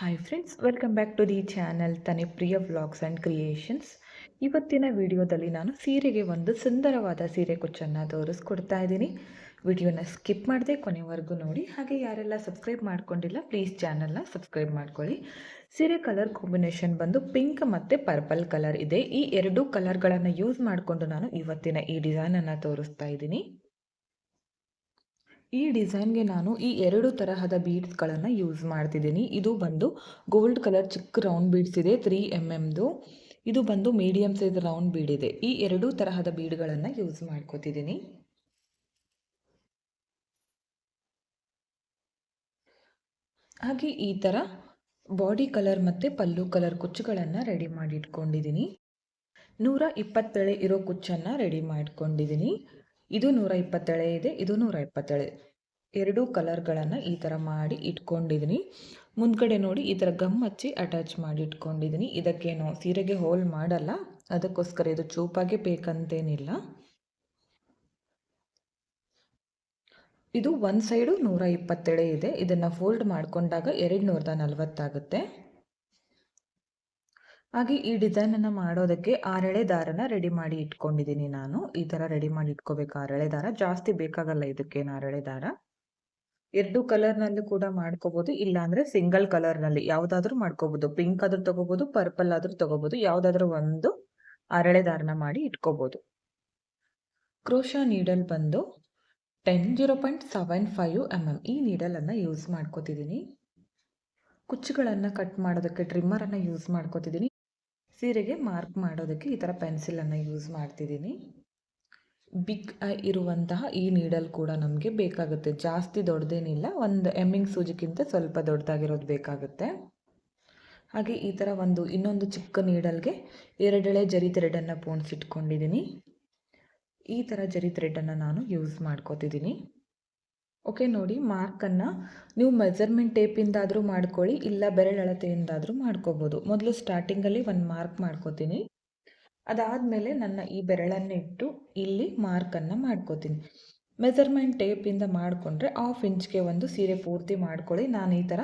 Hi friends welcome back to the channel ತನೆ Priya vlogs and creations ಇವತ್ತಿನ ವಿಡಿಯೋದಲ್ಲಿ ನಾನು ಸೀರೆಗೆ ಒಂದು ಸುಂದರವಾದ ಸೀರೆ ಕುಚ್ಚನ್ನು ತೋರಿಸ್ಕೊಡ್ತಾ ಇದ್ದೀನಿ. ವಿಡಿಯೋನ ಸ್ಕಿಪ್ ಮಾಡದೆ ಕೊನೆವರೆಗೂ ನೋಡಿ. ಹಾಗೆ ಯಾರೆಲ್ಲ ಸಬ್ಸ್ಕ್ರೈಬ್ ಮಾಡ್ಕೊಂಡಿಲ್ಲ ಪ್ಲೀಸ್ ಚಾನಲ್ನ ಸಬ್ಸ್ಕ್ರೈಬ್ ಮಾಡ್ಕೊಳ್ಳಿ. ಸೀರೆ ಕಲರ್ ಕಾಂಬಿನೇಷನ್ ಬಂದು ಪಿಂಕ್ ಮತ್ತು ಪರ್ಪಲ್ ಕಲರ್ ಇದೆ. ಈ ಎರಡೂ ಕಲರ್ಗಳನ್ನು ಯೂಸ್ ಮಾಡಿಕೊಂಡು ನಾನು ಇವತ್ತಿನ ಈ ಡಿಸೈನನ್ನು ತೋರಿಸ್ತಾ ಇದ್ದೀನಿ. ಈ ಡಿಸೈನ್ಗೆ ನಾನು ಈ ಎರಡು ತರಹದ ಬೀಡ್ಸ್ಗಳನ್ನು ಯೂಸ್ ಮಾಡ್ತಿದ್ದೀನಿ. ಇದು ಬಂದು ಗೋಲ್ಡ್ ಕಲರ್ ಚಿಕ್ಕ ರೌಂಡ್ ಬೀಡ್ಸ್ ಇದೆ, ತ್ರೀ ಎಂ ಎಮ್ದು. ಇದು ಬಂದು ಮೀಡಿಯಮ್ ಸೈಜ್ ರೌಂಡ್ ಬೀಡ್ ಇದೆ. ಈ ಎರಡೂ ತರಹದ ಬೀಡ್ಗಳನ್ನು ಯೂಸ್ ಮಾಡ್ಕೋತಿದ್ದೀನಿ. ಹಾಗೆ ಈ ಥರ ಬಾಡಿ ಕಲರ್ ಮತ್ತು ಪಲ್ಲು ಕಲರ್ ಕುಚ್ಚುಗಳನ್ನು ರೆಡಿ ಮಾಡಿ ಇಟ್ಕೊಂಡಿದ್ದೀನಿ ನೂರ ಇಪ್ಪತ್ತೇಳೆ ಇರೋ ಕುಚ್ಚನ್ನು ರೆಡಿ ಮಾಡ್ಕೊಂಡಿದ್ದೀನಿ. ಇದು ನೂರ ಇಪ್ಪತ್ತೇಳೆ ಇದೆ, ಇದು ನೂರ ಇಪ್ಪತ್ತೇಳೆ. ಎರಡೂ ಕಲರ್ಗಳನ್ನು ಈ ಥರ ಮಾಡಿ ಇಟ್ಕೊಂಡಿದ್ದೀನಿ ಮುಂದ್ಗಡೆ ನೋಡಿ ಈ ಥರ ಗಮ್ ಹಚ್ಚಿ ಅಟ್ಯಾಚ್ ಮಾಡಿ ಇಟ್ಕೊಂಡಿದ್ದೀನಿ ಇದಕ್ಕೇನು ಸೀರೆಗೆ ಹೋಲ್ ಮಾಡಲ್ಲ, ಅದಕ್ಕೋಸ್ಕರ ಇದು ಚೂಪಾಗೆ ಬೇಕಂತೇನಿಲ್ಲ. ಇದು ಒಂದು ಸೈಡು ನೂರ ಇಪ್ಪತ್ತೇಳೆ ಇದೆ. ಇದನ್ನು ಫೋಲ್ಡ್ ಮಾಡಿಕೊಂಡಾಗ ಎರಡು ನೂರದ ನಲ್ವತ್ತಾಗುತ್ತೆ. ಹಾಗೆ ಈ ಡಿಸೈನನ್ನು ಮಾಡೋದಕ್ಕೆ ಆರಳೆ ದಾರನ ರೆಡಿ ಮಾಡಿ ಇಟ್ಕೊಂಡಿದ್ದೀನಿ ನಾನು. ಈ ಥರ ರೆಡಿ ಮಾಡಿ ಇಟ್ಕೋಬೇಕು. ಆರಳೆ ದಾರ ಜಾಸ್ತಿ ಬೇಕಾಗಲ್ಲ ಇದಕ್ಕೇನು ಆರಳೆ ದಾರ. ಎರಡು ಕಲರ್ನಲ್ಲಿ ಕೂಡ ಮಾಡ್ಕೋಬೋದು. ಇಲ್ಲಾಂದರೆ ಸಿಂಗಲ್ ಕಲರ್ನಲ್ಲಿ ಯಾವುದಾದ್ರೂ ಮಾಡ್ಕೋಬೋದು. ಪಿಂಕ್ ಆದ್ರೂ ತಗೋಬೋದು ಪರ್ಪಲ್ ಆದ್ರೂ ತಗೋಬೋದು, ಯಾವುದಾದ್ರೂ ಒಂದು ಅರಳೆ ದಾರನ ಮಾಡಿ ಇಟ್ಕೋಬೋದು. ಕ್ರೋಶಾ ನೀಡಲ್ ಬಂದು ten zero point seven five M M ಈ ನೀಡಲನ್ನು ಯೂಸ್ ಮಾಡ್ಕೋತಿದ್ದೀನಿ. ಕುಚ್ಚುಗಳನ್ನು ಕಟ್ ಮಾಡೋದಕ್ಕೆ ಟ್ರಿಮ್ಮರನ್ನು ಯೂಸ್ ಮಾಡ್ಕೋತಿದ್ದೀನಿ. ಸೀರೆಗೆ ಮಾರ್ಕ್ ಮಾಡೋದಕ್ಕೆ ಈ ಥರ ಪೆನ್ಸಿಲನ್ನು ಯೂಸ್ ಮಾಡ್ತಿದ್ದೀನಿ. ಬಿಗ್ ಇರುವಂತಹ ಈ ನೀಡಲ್ ಕೂಡ ನಮಗೆ ಬೇಕಾಗುತ್ತೆ. ಜಾಸ್ತಿ ದೊಡ್ಡದೇನಿಲ್ಲ ಒಂದು ಎಮ್ಮಿಂಗ್ ಸೂಜಿಗಿಂತ ಸ್ವಲ್ಪ ದೊಡ್ಡದಾಗಿರೋದು ಬೇಕಾಗುತ್ತೆ. ಹಾಗೆ ಈ ಥರ ಒಂದು ಇನ್ನೊಂದು ಚಿಕ್ಕ ನೀಡಲ್ಗೆ ಎರಡೆಳೆ ಜರಿ ಥ್ರೆಡನ್ನು ಪೋಣಿಸಿಟ್ಕೊಂಡಿದ್ದೀನಿ. ಈ ಥರ ಜರಿ ಥ್ರೆಡನ್ನು ನಾನು ಯೂಸ್ ಮಾಡ್ಕೋತಿದ್ದೀನಿ. ಓಕೆ ನೋಡಿ ಮಾರ್ಕನ್ನು ನೀವು ಮೆಜರ್ಮೆಂಟ್ ಟೇಪಿಂದಾದರೂ ಮಾಡ್ಕೊಳ್ಳಿ, ಇಲ್ಲ ಬೆರಳಳತೆಯಿಂದಾದರೂ ಮಾಡ್ಕೋಬೋದು. ಮೊದಲು ಸ್ಟಾರ್ಟಿಂಗಲ್ಲಿ ಒಂದು ಮಾರ್ಕ್ ಮಾಡ್ಕೋತೀನಿ. ಅದಾದಮೇಲೆ ನನ್ನ ಈ ಬೆರಳನ್ನು ಇಟ್ಟು ಇಲ್ಲಿ ಮಾರ್ಕನ್ನು ಮಾಡ್ಕೋತೀನಿ. ಮೆಜರ್ಮೆಂಟ್ ಟೇಪಿಂದ ಮಾಡಿಕೊಂಡ್ರೆ ಹಾಫ್ ಇಂಚ್ಗೆ ಒಂದು ಸೀರೆ ಪೂರ್ತಿ ಮಾಡ್ಕೊಳ್ಳಿ. ನಾನು ಈ ಥರ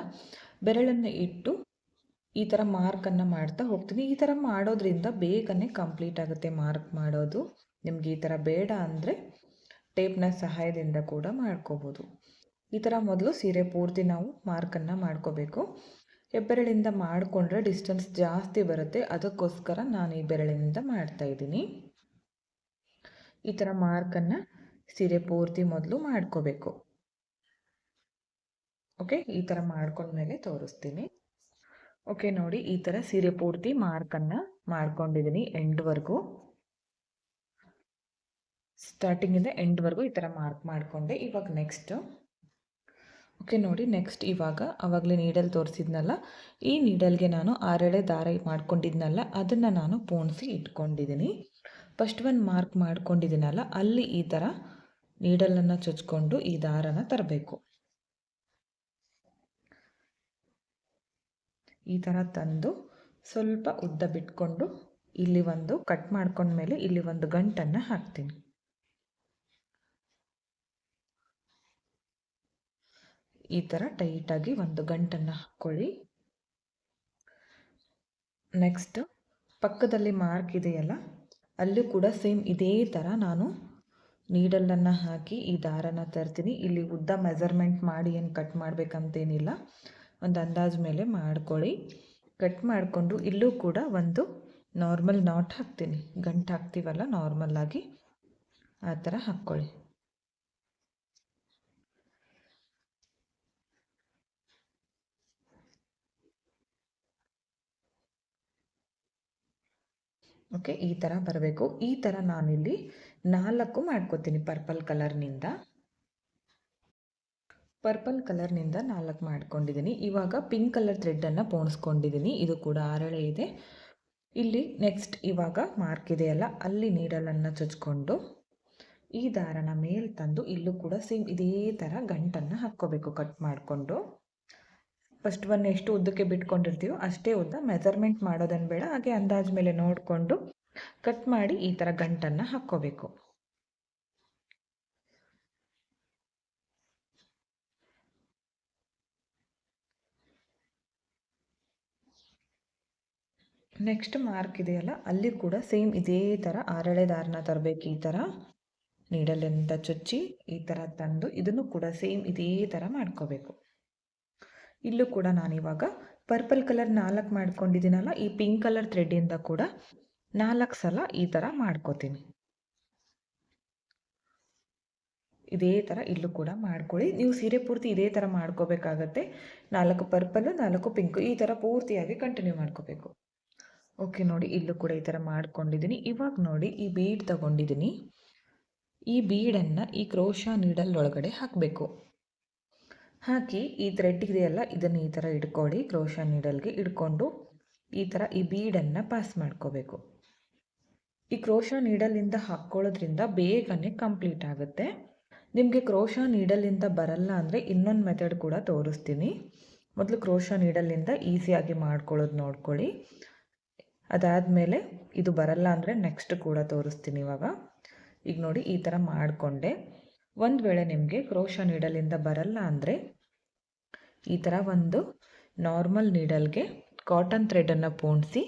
ಬೆರಳನ್ನು ಇಟ್ಟು ಈ ಥರ ಮಾರ್ಕನ್ನು ಮಾಡ್ತಾ ಹೋಗ್ತೀನಿ. ಈ ಥರ ಮಾಡೋದ್ರಿಂದ ಬೇಗನೆ ಕಂಪ್ಲೀಟ್ ಆಗುತ್ತೆ ಮಾರ್ಕ್ ಮಾಡೋದು. ನಿಮ್ಗೆ ಈ ಥರ ಬೇಡ ಅಂದರೆ ಟೇಪ್ನ ಸಹಾಯದಿಂದ ಕೂಡ ಮಾಡ್ಕೋಬೋದು. ಈ ಥರ ಮೊದಲು ಸೀರೆ ಪೂರ್ತಿ ನಾವು ಮಾರ್ಕನ್ನು ಮಾಡ್ಕೋಬೇಕು. ಹೆಬ್ಬೆರಳಿಂದ ಮಾಡಿಕೊಂಡ್ರೆ ಡಿಸ್ಟೆನ್ಸ್ ಜಾಸ್ತಿ ಬರುತ್ತೆ. ಅದಕ್ಕೋಸ್ಕರ ನಾನು ಈ ಬೆರಳಿನಿಂದ ಮಾಡ್ತಾ ಇದ್ದೀನಿ. ಈ ಥರ ಮಾರ್ಕನ್ನು ಸೀರೆ ಪೂರ್ತಿ ಮೊದಲು ಮಾಡ್ಕೋಬೇಕು. ಓಕೆ, ಈ ಥರ ಮಾಡ್ಕೊಂಡ್ಮೇಲೆ ತೋರಿಸ್ತೀನಿ. ಓಕೆ, ನೋಡಿ ಈ ಥರ ಸೀರೆ ಪೂರ್ತಿ ಮಾರ್ಕನ್ನು ಮಾಡ್ಕೊಂಡಿದ್ದೀನಿ ಎಂಡ್ವರೆಗೂ. ಸ್ಟಾರ್ಟಿಂಗಿಂದ ಎಂಡ್ವರೆಗೂ ಈ ಥರ ಮಾರ್ಕ್ ಮಾಡಿಕೊಂಡೆ. ಇವಾಗ ನೆಕ್ಸ್ಟು ಓಕೆ ನೋಡಿ ನೆಕ್ಸ್ಟ್ ಇವಾಗ ಆವಾಗಲೇ ನೀಡಲ್ ತೋರಿಸಿದ್ನಲ್ಲ. ಈ ನೀಡಲ್ಗೆ ನಾನು ಆರೆಳೆ ದಾರ ಮಾಡ್ಕೊಂಡಿದ್ನಲ್ಲ, ಅದನ್ನು ನಾನು ಪೋಣಿಸಿ ಇಟ್ಕೊಂಡಿದ್ದೀನಿ ಫಸ್ಟ್ ಒಂದು ಮಾರ್ಕ್ ಮಾಡ್ಕೊಂಡಿದ್ದೀನಲ್ಲ ಅಲ್ಲಿ ಈ ಥರ ನೀಡಲನ್ನು ಚುಚ್ಕೊಂಡು ಈ ದಾರನ ತರಬೇಕು. ಈ ಥರ ತಂದು ಸ್ವಲ್ಪ ಉದ್ದ ಬಿಟ್ಕೊಂಡು ಇಲ್ಲಿ ಒಂದು ಕಟ್ ಮಾಡ್ಕೊಂಡ್ಮೇಲೆ ಇಲ್ಲಿ ಒಂದು ಗಂಟನ್ನು ಹಾಕ್ತೀನಿ. ಈ ಥರ ಟೈಟಾಗಿ ಒಂದು ಗಂಟನ್ನು ಹಾಕ್ಕೊಳ್ಳಿ ನೆಕ್ಸ್ಟ್ ಪಕ್ಕದಲ್ಲಿ ಮಾರ್ಕ್ ಇದೆಯಲ್ಲ, ಅಲ್ಲೂ ಕೂಡ ಸೇಮ್ ಇದೇ ಥರ ನಾನು ನೀಡಲನ್ನು ಹಾಕಿ ಈ ದಾರನ ತರ್ತೀನಿ. ಇಲ್ಲಿ ಉದ್ದ ಮೆಜರ್ಮೆಂಟ್ ಮಾಡಿ ಏನು ಕಟ್ ಮಾಡಬೇಕಂತೇನಿಲ್ಲ, ಒಂದು ಅಂದಾಜು ಮೇಲೆ ಮಾಡ್ಕೊಳ್ಳಿ. ಕಟ್ ಮಾಡಿಕೊಂಡು ಇಲ್ಲೂ ಕೂಡ ಒಂದು ನಾರ್ಮಲ್ ನಾಟ್ ಹಾಕ್ತೀನಿ. ಗಂಟು ಹಾಕ್ತೀವಲ್ಲ ನಾರ್ಮಲ್ಲಾಗಿ ಆ ಥರ ಹಾಕ್ಕೊಳ್ಳಿ ಓಕೆ ಈ ಥರ ಬರಬೇಕು. ಈ ಥರ ನಾನಿಲ್ಲಿ ನಾಲ್ಕು ಮಾಡ್ಕೋತೀನಿ ಪರ್ಪಲ್ ಕಲರ್ನಿಂದ ಪರ್ಪಲ್ ಕಲರ್ನಿಂದ ನಾಲ್ಕು ಮಾಡ್ಕೊಂಡಿದ್ದೀನಿ ಇವಾಗ ಪಿಂಕ್ ಕಲರ್ ಥ್ರೆಡ್ಡನ್ನು ಪೋಣಿಸ್ಕೊಂಡಿದ್ದೀನಿ ಇದು ಕೂಡ ಆರಳೆ ಇದೆ. ಇಲ್ಲಿ ನೆಕ್ಸ್ಟ್ ಇವಾಗ ಮಾರ್ಕ್ ಇದೆಯಲ್ಲ ಅಲ್ಲಿ ನೀಡಲನ್ನು ಚುಚ್ಕೊಂಡು ಈ ದಾರನ ಮೇಲೆ ತಂದು ಇಲ್ಲೂ ಕೂಡ ಸೇಮ್ ಇದೇ ಥರ ಗಂಟನ್ನು ಹಾಕ್ಕೋಬೇಕು ಕಟ್ ಮಾಡಿಕೊಂಡು. ಫಸ್ಟ್ ಒನ್ ಎಷ್ಟು ಉದ್ದಕ್ಕೆ ಬಿಟ್ಕೊಂಡಿರ್ತೀವೋ ಅಷ್ಟೇ ಉದ್ದ ಮೆಜರ್ಮೆಂಟ್ ಮಾಡೋದನ್ನು ಬೇಡ, ಹಾಗೆ ಅಂದಾಜು ಮೇಲೆ ನೋಡಿಕೊಂಡು ಕಟ್ ಮಾಡಿ ಈ ಥರ ಗಂಟನ್ನು ಹಾಕ್ಕೋಬೇಕು. ನೆಕ್ಸ್ಟ್ ಮಾರ್ಕ್ ಇದೆಯಲ್ಲ, ಅಲ್ಲಿ ಕೂಡ ಸೇಮ್ ಇದೇ ಥರ ಆರಳೆ ದಾರನ ತರಬೇಕು ಈ ಥರ ನೀಡಲಿಂದ ಚುಚ್ಚಿ ಈ ಥರ ತಂದು ಇದನ್ನು ಕೂಡ ಸೇಮ್ ಇದೇ ಥರ ಮಾಡ್ಕೋಬೇಕು. ಇಲ್ಲೂ ಕೂಡ ನಾನಿವಾಗ ಪರ್ಪಲ್ ಕಲರ್ ನಾಲ್ಕು ಮಾಡ್ಕೊಂಡಿದ್ದೀನಲ್ಲ, ಈ ಪಿಂಕ್ ಕಲರ್ ಥ್ರೆಡ್ಡಿಂದ ಕೂಡ ನಾಲ್ಕು ಸಲ ಈ ಥರ ಮಾಡ್ಕೋತೀನಿ. ಇದೇ ಥರ ಇಲ್ಲೂ ಕೂಡ ಮಾಡ್ಕೊಳ್ಳಿ. ನೀವು ಸೀರೆ ಪೂರ್ತಿ ಇದೇ ಥರ ಮಾಡ್ಕೋಬೇಕಾಗತ್ತೆ. ನಾಲ್ಕು ಪರ್ಪಲ್ಲು ನಾಲ್ಕು ಪಿಂಕು, ಈ ಥರ ಪೂರ್ತಿಯಾಗಿ ಕಂಟಿನ್ಯೂ ಮಾಡ್ಕೋಬೇಕು. ಓಕೆ ನೋಡಿ, ಇಲ್ಲೂ ಕೂಡ ಈ ಥರ ಮಾಡ್ಕೊಂಡಿದ್ದೀನಿ. ಇವಾಗ ನೋಡಿ, ಈ ಬೀಡ್ ತಗೊಂಡಿದ್ದೀನಿ. ಈ ಬೀಡನ್ನು ಈ ಕ್ರೋಶ ನೀಡಲ್ ಒಳಗಡೆ ಹಾಕಬೇಕು. ಹಾಕಿ ಈ ಥ್ರೆಡ್ ಇದೆಯಲ್ಲ, ಇದನ್ನು ಈ ಥರ ಇಟ್ಕೊಳ್ಳಿ ಕ್ರೋಶ ನೀಡಲ್ಗೆ ಇಟ್ಕೊಂಡು ಈ ಥರ ಈ ಬೀಡನ್ನು ಪಾಸ್ ಮಾಡ್ಕೋಬೇಕು. ಈ ಕ್ರೋಶ ನೀಡಲಿಂದ ಹಾಕ್ಕೊಳ್ಳೋದ್ರಿಂದ ಬೇಗನೆ ಕಂಪ್ಲೀಟ್ ಆಗುತ್ತೆ. ನಿಮಗೆ ಕ್ರೋಶ ನೀಡಲಿಂದ ಬರಲ್ಲ ಅಂದರೆ ಇನ್ನೊಂದು ಮೆಥಡ್ ಕೂಡ ತೋರಿಸ್ತೀನಿ. ಮೊದಲು ಕ್ರೋಶ ನೀಡಲಿಂದ ಈಸಿಯಾಗಿ ಮಾಡ್ಕೊಳ್ಳೋದು ನೋಡ್ಕೊಳ್ಳಿ. ಅದಾದಮೇಲೆ ಇದು ಬರಲ್ಲ ಅಂದರೆ ನೆಕ್ಸ್ಟ್ ಕೂಡ ತೋರಿಸ್ತೀನಿ ಇವಾಗ. ಈಗ ನೋಡಿ ಈ ಥರ ಮಾಡಿಕೊಂಡೆ. ಒಂದು ವೇಳೆ ನಿಮಗೆ ಕ್ರೋಶ ನೀಡಲಿಂದ ಬರಲ್ಲ ಅಂದರೆ ಈ ಥರ ಒಂದು ನಾರ್ಮಲ್ ನೀಡಲ್ಗೆ ಕಾಟನ್ ಥ್ರೆಡನ್ನು ಪೋಣಿಸಿ,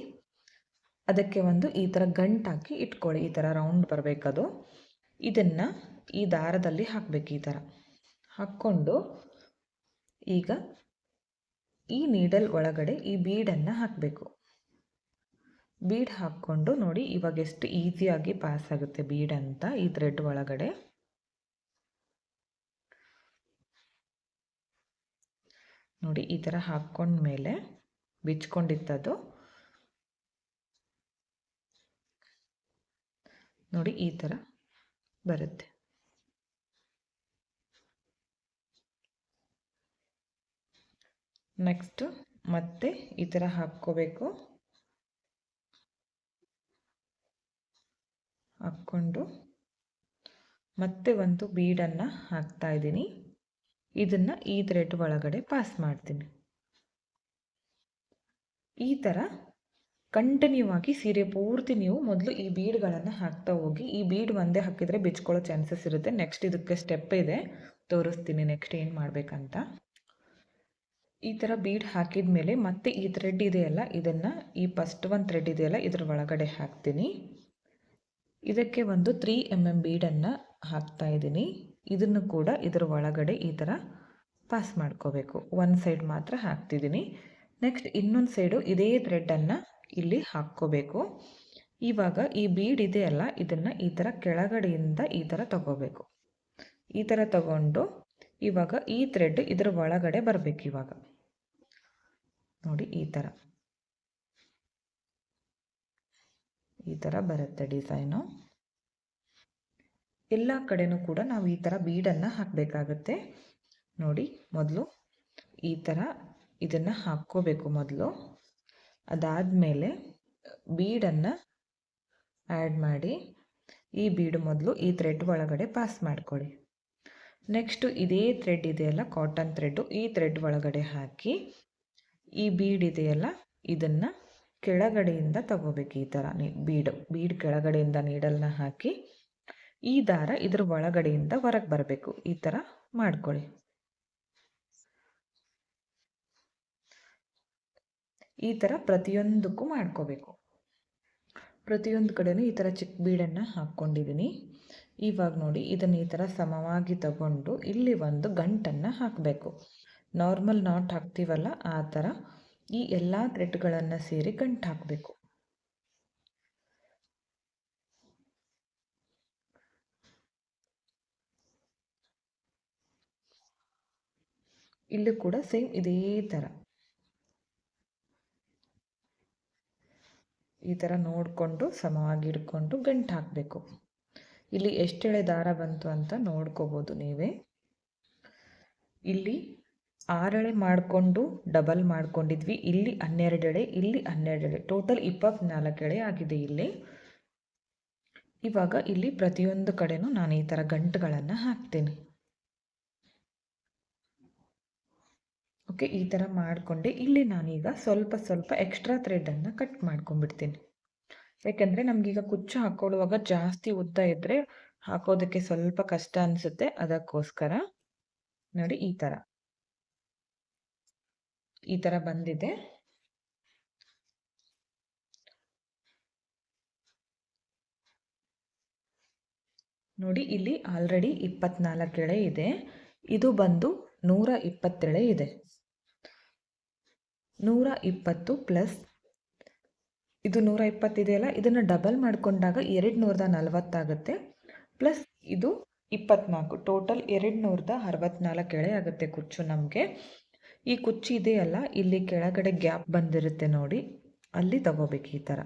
ಅದಕ್ಕೆ ಒಂದು ಈ ಥರ ಗಂಟಾಕಿ ಇಟ್ಕೊಳ್ಳಿ. ಈ ಥರ ರೌಂಡ್ ಬರಬೇಕದು. ಇದನ್ನು ಈ ದಾರದಲ್ಲಿ ಹಾಕಬೇಕು ಈ ಥರ ಹಾಕ್ಕೊಂಡು ಈಗ ಈ ನೀಡಲ್ ಒಳಗಡೆ ಈ ಬೀಡನ್ನು ಹಾಕಬೇಕು. ಬೀಡ್ ಹಾಕ್ಕೊಂಡು ನೋಡಿ ಇವಾಗ ಎಷ್ಟು ಈಸಿಯಾಗಿ ಪಾಸ್ ಆಗುತ್ತೆ ಬೀಡ್ ಅಂತ ಈ ಥ್ರೆಡ್ ಒಳಗಡೆ. ನೋಡಿ, ಈ ಥರ ಹಾಕ್ಕೊಂಡ್ಮೇಲೆ ಬಿಚ್ಕೊಂಡಿತ್ತದು ನೋಡಿ, ಈ ಥರ ಬರುತ್ತೆ. ನೆಕ್ಸ್ಟು ಮತ್ತೆ ಈ ಥರ ಹಾಕ್ಕೋಬೇಕು. ಹಾಕ್ಕೊಂಡು ಮತ್ತೆ ಒಂದು ಬೀಡನ್ನು ಹಾಕ್ತಾ ಇದ್ದೀನಿ. ಇದನ್ನು ಈ ಥ್ರೆಡ್ ಒಳಗಡೆ ಪಾಸ್ ಮಾಡ್ತೀನಿ. ಈ ಥರ ಕಂಟಿನ್ಯೂ ಆಗಿ ಸೀರೆ ಪೂರ್ತಿ ನೀವು ಮೊದಲು ಈ ಬೀಡ್ಗಳನ್ನು ಹಾಕ್ತಾ ಹೋಗಿ, ಈ ಬೀಡ್ ಒಂದೇ ಹಾಕಿದರೆ ಬಿಚ್ಕೊಳ್ಳೋ ಚಾನ್ಸಸ್ ಇರುತ್ತೆ. ನೆಕ್ಸ್ಟ್ ಇದಕ್ಕೆ ಸ್ಟೆಪ್ ಇದೆ. ತೋರಿಸ್ತೀನಿ ನೆಕ್ಸ್ಟ್ ಏನು ಮಾಡಬೇಕಂತ. ಈ ಥರ ಬೀಡ್ ಹಾಕಿದ ಮೇಲೆ ಮತ್ತೆ ಈ ಥ್ರೆಡ್ ಇದೆಯಲ್ಲ, ಇದನ್ನು ಈ ಫಸ್ಟ್ ಒಂದು ಥ್ರೆಡ್ ಇದೆಯಲ್ಲ, ಇದರ ಒಳಗಡೆ ಹಾಕ್ತೀನಿ. ಇದಕ್ಕೆ ಒಂದು ತ್ರೀ ಎಂ ಎಂ ಬೀಡನ್ನು ಹಾಕ್ತಾ ಇದ್ದೀನಿ ಇದನ್ನು ಕೂಡ ಇದರ ಒಳಗಡೆ ಈ ಥರ ಪಾಸ್ ಮಾಡ್ಕೋಬೇಕು. ಒಂದು ಸೈಡ್ ಮಾತ್ರ ಹಾಕ್ತಿದ್ದೀನಿ. ನೆಕ್ಸ್ಟ್ ಇನ್ನೊಂದು ಸೈಡು ಇದೇ ಥ್ರೆಡ್ಡನ್ನು ಇಲ್ಲಿ ಹಾಕ್ಕೋಬೇಕು. ಇವಾಗ ಈ ಬೀಡ್ ಇದೆ ಅಲ್ಲ, ಇದನ್ನು ಈ ಥರ ಕೆಳಗಡೆಯಿಂದ ಈ ಥರ ತಗೋಬೇಕು. ಈ ಥರ ತಗೊಂಡು ಇವಾಗ ಈ ಥ್ರೆಡ್ ಇದರ ಒಳಗಡೆ ಬರಬೇಕು ಇವಾಗ. ನೋಡಿ, ಈ ಥರ. ಈ ಥರ ಬರುತ್ತೆ ಡಿಸೈನು ಎಲ್ಲ ಕಡೆನೂ ಕೂಡ ನಾವು ಈ ಥರ ಬೀಡನ್ನು ಹಾಕಬೇಕಾಗತ್ತೆ. ನೋಡಿ, ಮೊದಲು ಈ ಥರ ಇದನ್ನು ಹಾಕ್ಕೋಬೇಕು ಮೊದಲು. ಅದಾದಮೇಲೆ ಬೀಡನ್ನು ಆ್ಯಡ್ ಮಾಡಿ, ಈ ಬೀಡ್ ಮೊದಲು ಈ ಥ್ರೆಡ್ ಒಳಗಡೆ ಪಾಸ್ ಮಾಡಿಕೊಳ್ಳಿ. ನೆಕ್ಸ್ಟು ಇದೇ ಥ್ರೆಡ್ ಇದೆಯಲ್ಲ ಕಾಟನ್ ಥ್ರೆಡ್ಡು ಈ ಥ್ರೆಡ್ ಒಳಗಡೆ ಹಾಕಿ, ಈ ಬೀಡ್ ಇದೆಯಲ್ಲ, ಇದನ್ನು ಕೆಳಗಡೆಯಿಂದ ತಗೋಬೇಕು ಈ ಥರ ನೀ, ಬೀಡ್ ಬೀಡ್ ಕೆಳಗಡೆಯಿಂದ ನೀಡಲ್ನ ಹಾಕಿ. ಈ ದಾರ ಇದ್ರ ಒಳಗಡೆಯಿಂದ ಹೊರಗೆ ಬರಬೇಕು. ಈ ಥರ ಮಾಡ್ಕೊಳ್ಳಿ. ಈ ಥರ ಪ್ರತಿಯೊಂದಕ್ಕೂ ಮಾಡ್ಕೋಬೇಕು. ಪ್ರತಿಯೊಂದು ಕಡೆನೂ ಈ ಥರ ಚಿಕ್ಕ ಬೀಡನ್ನು ಹಾಕ್ಕೊಂಡಿದ್ದೀನಿ ಇವಾಗ ನೋಡಿ ಇದನ್ನು ಈ ಥರ ಸಮವಾಗಿ ತಗೊಂಡು ಇಲ್ಲಿ ಒಂದು ಗಂಟನ್ನು ಹಾಕಬೇಕು. ನಾರ್ಮಲ್ ನಾಟ್ ಹಾಕ್ತೀವಲ್ಲ ಆ ಥರ ಈ ಎಲ್ಲ ಥ್ರೆಡ್ಗಳನ್ನು ಸೇರಿ ಗಂಟು ಹಾಕಬೇಕು. ಇಲ್ಲೂ ಕೂಡ ಸೇಮ್ ಇದೇ ಥರ ಈ ಥರ ನೋಡಿಕೊಂಡು ಸಮವಾಗಿ ಗಂಟು ಹಾಕಬೇಕು. ಇಲ್ಲಿ ಎಷ್ಟೆಳೆ ದಾರ ಬಂತು ಅಂತ ನೋಡ್ಕೋಬೋದು ನೀವೇ. ಇಲ್ಲಿ ಆರೆಳೆ ಮಾಡಿಕೊಂಡು ಡಬಲ್ ಮಾಡ್ಕೊಂಡಿದ್ವಿ. ಇಲ್ಲಿ ಹನ್ನೆರಡು ಎಳೆ, ಇಲ್ಲಿ ಹನ್ನೆರಡು ಎಳೆ. ಟೋಟಲ್ ಇಪ್ಪತ್ನಾಲ್ಕು ಎಳೆ ಆಗಿದೆ ಇಲ್ಲಿ. ಇವಾಗ ಇಲ್ಲಿ ಪ್ರತಿಯೊಂದು ಕಡೆನೂ ನಾನು ಈ ಥರ ಗಂಟುಗಳನ್ನು ಹಾಕ್ತೀನಿ. ಓಕೆ, ಈ ಥರ ಮಾಡಿಕೊಂಡೆ. ಇಲ್ಲಿ ನಾನೀಗ ಸ್ವಲ್ಪ ಸ್ವಲ್ಪ ಎಕ್ಸ್ಟ್ರಾ ಥ್ರೆಡನ್ನು ಕಟ್ ಮಾಡ್ಕೊಂಡ್ಬಿಡ್ತೀನಿ. ಯಾಕೆಂದರೆ ನಮಗೀಗ ಕುಚ್ಚು ಹಾಕ್ಕೊಳ್ಳುವಾಗ ಜಾಸ್ತಿ ಉದ್ದ ಇದ್ದರೆ ಹಾಕೋದಕ್ಕೆ ಸ್ವಲ್ಪ ಕಷ್ಟ ಅನಿಸುತ್ತೆ. ಅದಕ್ಕೋಸ್ಕರ ನೋಡಿ ಈ ಥರ ಈ ಥರ ಬಂದಿದೆ. ನೋಡಿ, ಇಲ್ಲಿ ಆಲ್ರೆಡಿ ಇಪ್ಪತ್ನಾಲ್ಕು ಎಳೆ ಇದೆ. ಇದು ಬಂದು ನೂರ ಇಪ್ಪತ್ತೆಳೆ ಇದೆ. ನೂರ ಇಪ್ಪತ್ತು ಪ್ಲಸ್ ಇದು ನೂರ ಇಪ್ಪತ್ತಿದೆಯಲ್ಲ ಇದನ್ನು ಡಬಲ್ ಮಾಡಿಕೊಂಡಾಗ ಎರಡು ನೂರದ ನಲವತ್ತಾಗುತ್ತೆ. ಪ್ಲಸ್ ಇದು ಇಪ್ಪತ್ನಾಲ್ಕು ಟೋಟಲ್ ಎರಡು ನೂರದ ಅರವತ್ನಾಲ್ಕು ಎಳೆ ಆಗುತ್ತೆ ಕುಚ್ಚು ನಮಗೆ. ಈ ಕುಚ್ಚು ಇದೆಯಲ್ಲ, ಇಲ್ಲಿ ಕೆಳಗಡೆ ಗ್ಯಾಪ್ ಬಂದಿರುತ್ತೆ ನೋಡಿ, ಅಲ್ಲಿ ತಗೋಬೇಕು ಈ ಥರ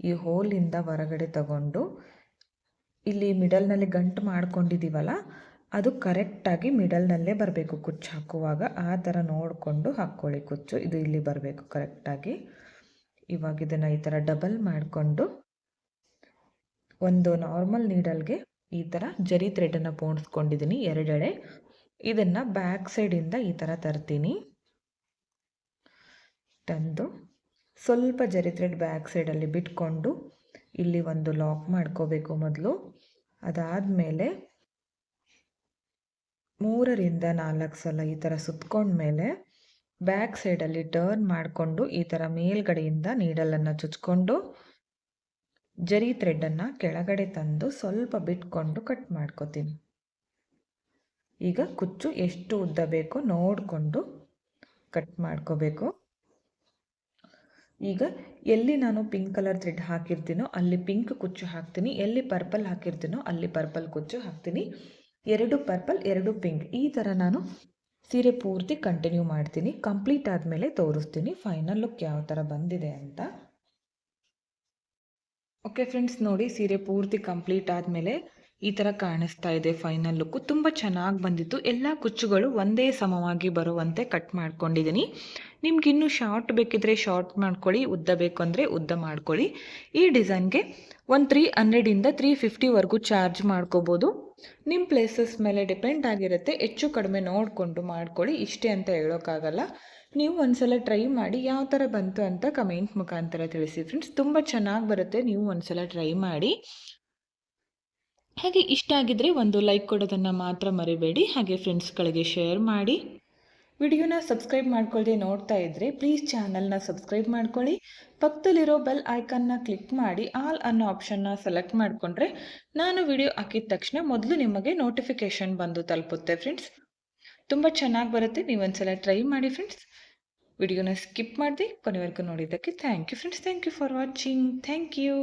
ಈ ಹೋಲಿಂದ ಹೊರಗಡೆ ತಗೊಂಡು, ಇಲ್ಲಿ ಮಿಡಲ್ನಲ್ಲಿ ಗಂಟು ಮಾಡ್ಕೊಂಡಿದ್ದೀವಲ್ಲ ಅದು ಕರೆಕ್ಟಾಗಿ ಮಿಡಲ್ನಲ್ಲೇ ಬರಬೇಕು. ಕುಚ್ಚು ಹಾಕುವಾಗ ಆ ಥರ ನೋಡಿಕೊಂಡು ಹಾಕ್ಕೊಳ್ಳಿ ಕುಚ್ಚು. ಇದು ಇಲ್ಲಿ ಬರಬೇಕು ಕರೆಕ್ಟಾಗಿ ಇವಾಗ ಇದನ್ನು ಈ ಥರ ಡಬಲ್ ಮಾಡಿಕೊಂಡು ಒಂದು ನಾರ್ಮಲ್ ನೀಡಲ್ಗೆ ಈ ಥರ ಜರಿ ಥ್ರೆಡನ್ನು ಪೋಣಿಸ್ಕೊಂಡಿದ್ದೀನಿ ಎರಡೆಡೆ. ಇದನ್ನು ಬ್ಯಾಕ್ ಸೈಡಿಂದ ಈ ಥರ ತರ್ತೀನಿ. ತಂದು ಸ್ವಲ್ಪ ಜರಿ ಥ್ರೆಡ್ ಬ್ಯಾಕ್ ಸೈಡಲ್ಲಿ ಬಿಟ್ಕೊಂಡು ಇಲ್ಲಿ ಒಂದು ಲಾಕ್ ಮಾಡ್ಕೋಬೇಕು ಮೊದಲು. ಅದಾದಮೇಲೆ ಮೂರರಿಂದ ನಾಲ್ಕು ಸಲ ಈ ಥರ ಸುತ್ಕೊಂಡ್ಮೇಲೆ ಬ್ಯಾಕ್ ಸೈಡಲ್ಲಿ ಟರ್ನ್ ಮಾಡಿಕೊಂಡು ಈ ಥರ ಮೇಲ್ಗಡೆಯಿಂದ ನೀಡಲನ್ನು ಚುಚ್ಕೊಂಡು ಜರಿ ಥ್ರೆಡ್ಡನ್ನು ಕೆಳಗಡೆ ತಂದು ಸ್ವಲ್ಪ ಬಿಟ್ಕೊಂಡು ಕಟ್ ಮಾಡ್ಕೋತೀನಿ. ಈಗ ಕುಚ್ಚು ಎಷ್ಟು ಉದ್ದ ಬೇಕೋ ನೋಡಿಕೊಂಡು ಕಟ್ ಮಾಡ್ಕೋಬೇಕು. ಈಗ ಎಲ್ಲಿ ನಾನು ಪಿಂಕ್ ಕಲರ್ ಥ್ರೆಡ್ ಹಾಕಿರ್ತೀನೋ ಅಲ್ಲಿ ಪಿಂಕ್ ಕುಚ್ಚು ಹಾಕ್ತೀನಿ, ಎಲ್ಲಿ ಪರ್ಪಲ್ ಹಾಕಿರ್ತೀನೋ ಅಲ್ಲಿ ಪರ್ಪಲ್ ಕುಚ್ಚು ಹಾಕ್ತೀನಿ. ಎರಡು ಪರ್ಪಲ್, ಎರಡು ಪಿಂಕ್. ಈ ಥರ ನಾನು ಸೀರೆ ಪೂರ್ತಿ ಕಂಟಿನ್ಯೂ ಮಾಡ್ತೀನಿ. ಕಂಪ್ಲೀಟ್ ಆದಮೇಲೆ ತೋರಿಸ್ತೀನಿ. ಫೈನಲ್ ಲುಕ್ ಯಾವ ಥರ ಬಂದಿದೆ ಅಂತ. ಓಕೆ ಫ್ರೆಂಡ್ಸ್ ನೋಡಿ ಸೀರೆ ಪೂರ್ತಿ ಕಂಪ್ಲೀಟ್ ಆದಮೇಲೆ ಈ ಥರ ಕಾಣಿಸ್ತಾ ಇದೆ ಫೈನಲ್ ಲುಕ್ಕು ತುಂಬ ಚೆನ್ನಾಗಿ ಬಂದಿತ್ತು. ಎಲ್ಲ ಕುಚ್ಚುಗಳು ಒಂದೇ ಸಮವಾಗಿ ಬರುವಂತೆ ಕಟ್ ಮಾಡ್ಕೊಂಡಿದ್ದೀನಿ. ನಿಮ್ಗಿನ್ನೂ ಶಾರ್ಟ್ ಬೇಕಿದ್ರೆ ಶಾರ್ಟ್ ಮಾಡ್ಕೊಳ್ಳಿ, ಉದ್ದ ಬೇಕು ಅಂದರೆ ಉದ್ದ ಮಾಡ್ಕೊಳ್ಳಿ. ಈ ಡಿಸೈನ್ಗೆ ಒಂದು ತ್ರೀ ಹಂಡ್ರೆಡಿಂದ ತ್ರೀ ಫಿಫ್ಟಿವರೆಗೂ ಚಾರ್ಜ್ ಮಾಡ್ಕೋಬೋದು. ನಿಮ್ಮ ಪ್ಲೇಸಸ್ ಮೇಲೆ ಡಿಪೆಂಡ್ ಆಗಿರುತ್ತೆ, ಹೆಚ್ಚು ಕಡಿಮೆ ನೋಡಿಕೊಂಡು ಮಾಡ್ಕೊಳ್ಳಿ. ಇಷ್ಟೇ ಅಂತ ಹೇಳೋಕ್ಕಾಗಲ್ಲ. ನೀವು ಒಂದ್ಸಲ ಟ್ರೈ ಮಾಡಿ ಯಾವ ಥರ ಬಂತು ಅಂತ ಕಮೆಂಟ್ ಮುಖಾಂತರ ತಿಳಿಸಿ. ಫ್ರೆಂಡ್ಸ್ ತುಂಬ ಚೆನ್ನಾಗಿ ಬರುತ್ತೆ. ನೀವು ಒಂದ್ಸಲ ಟ್ರೈ ಮಾಡಿ. ಹಾಗೆ ಇಷ್ಟ ಆಗಿದ್ರೆ ಒಂದು ಲೈಕ್ ಕೊಡೋದನ್ನು ಮಾತ್ರ ಮರಿಬೇಡಿ. ಹಾಗೆ ಫ್ರೆಂಡ್ಸ್ಗಳಿಗೆ ಶೇರ್ ಮಾಡಿ. ವಿಡಿಯೋನ ಸಬ್ಸ್ಕ್ರೈಬ್ ಮಾಡ್ಕೊಳ್ಳದೆ ನೋಡ್ತಾ ಇದ್ದರೆ ಪ್ಲೀಸ್ ಚಾನಲ್ನ ಸಬ್ಸ್ಕ್ರೈಬ್ ಮಾಡ್ಕೊಳ್ಳಿ. ಪಕ್ಕದಲ್ಲಿರೋ ಬೆಲ್ ಐಕನ್ನ ಕ್ಲಿಕ್ ಮಾಡಿ ಆಲ್ ಅನ್ನೋ ಆಪ್ಷನ್ನ ಸೆಲೆಕ್ಟ್ ಮಾಡಿಕೊಂಡ್ರೆ ನಾನು ವಿಡಿಯೋ ಹಾಕಿದ ತಕ್ಷಣ ಮೊದಲು ನಿಮಗೆ ನೋಟಿಫಿಕೇಷನ್ ಬಂದು ತಲುಪುತ್ತೆ ಫ್ರೆಂಡ್ಸ್ ತುಂಬ ಚೆನ್ನಾಗಿ ಬರುತ್ತೆ ನೀವೊಂದ್ಸಲ ಟ್ರೈ ಮಾಡಿ ಫ್ರೆಂಡ್ಸ್ ವಿಡಿಯೋನ ಸ್ಕಿಪ್ ಮಾಡಿದೆ ಕೊನೆವರೆಗೂ ನೋಡಿದ್ದಕ್ಕೆ thank you friends thank you for watching thank you